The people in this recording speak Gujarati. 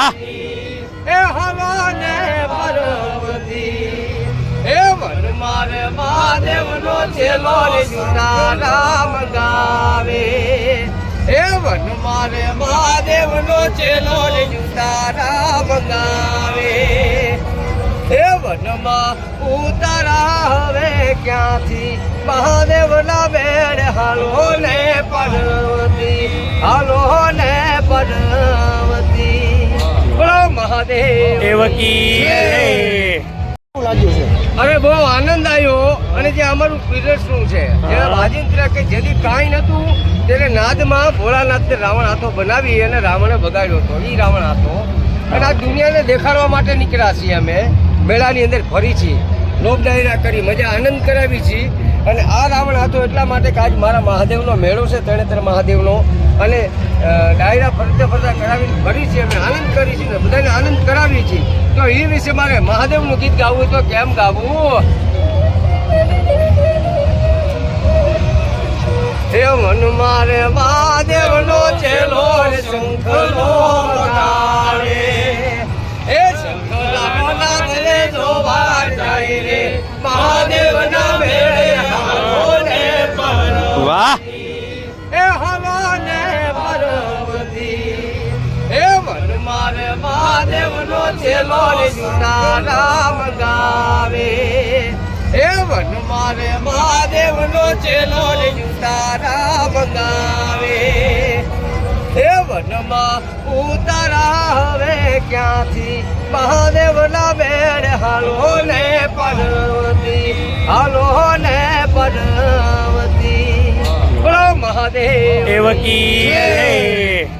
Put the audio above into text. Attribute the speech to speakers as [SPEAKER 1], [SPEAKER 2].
[SPEAKER 1] વાહ એ હવાને પરમતી એ મન મારે મહાદેવનો છેલો રે સીતારામ ગાવે. એ વન મારે મહાદેવનો છેલો રે રામ ગાવે. એ વનમાં ઉતારા હવે ક્યાંથી? મહાદેવના બેડ હાલો મહાદેવ.
[SPEAKER 2] દેવકી.
[SPEAKER 3] લાગ્યું છે?
[SPEAKER 1] અરે બહુ આનંદ આવ્યો અને જે અમારું પીરિયડનું છે જે રાજેન્દ્ર કે જેથી કાંઈ નહોતું તેને નાદમાં ભોળાનાથને રાવણ હાથો બનાવી અને રાવણે બગાડ્યો હતો. એ રાવણ હાથો. અને આ દુનિયાને દેખાડવા માટે નીકળ્યા છીએ અમે. મેળાની અંદર ફરી છીએ. લોક ડાયરા કરી મજા આનંદ કરાવી છીએ. અને આ રાવણ હાથો એટલા માટે કે આજ મારા મહાદેવનો મેળો છે તણેતર મહાદેવનો. અને ડાયરા ફરતે ફરતા કરાવીને ભરી છે અમે, આનંદ કરી છીએ બધાને આનંદ કરાવીએ છીએ. તો એ વિશે મારે મહાદેવનું ગીત ગાવું તો કેમ ગાવું? હે મન મારે મહાદેવનો રે. શંખલો મહાદેવના હે મન મારે મહાદેવનો છેલો રે જૂના રામ ગાવે. હે મારે મહાદેવનો છેલો રે જૂના રામ ગાવે. હે વનમાં ઉતારા હવે ક્યાંથી? મહાદેવના બેડ હાલો ને પર્વતી. હાલો ને પર્વતી મહાદેવ
[SPEAKER 2] દેવકી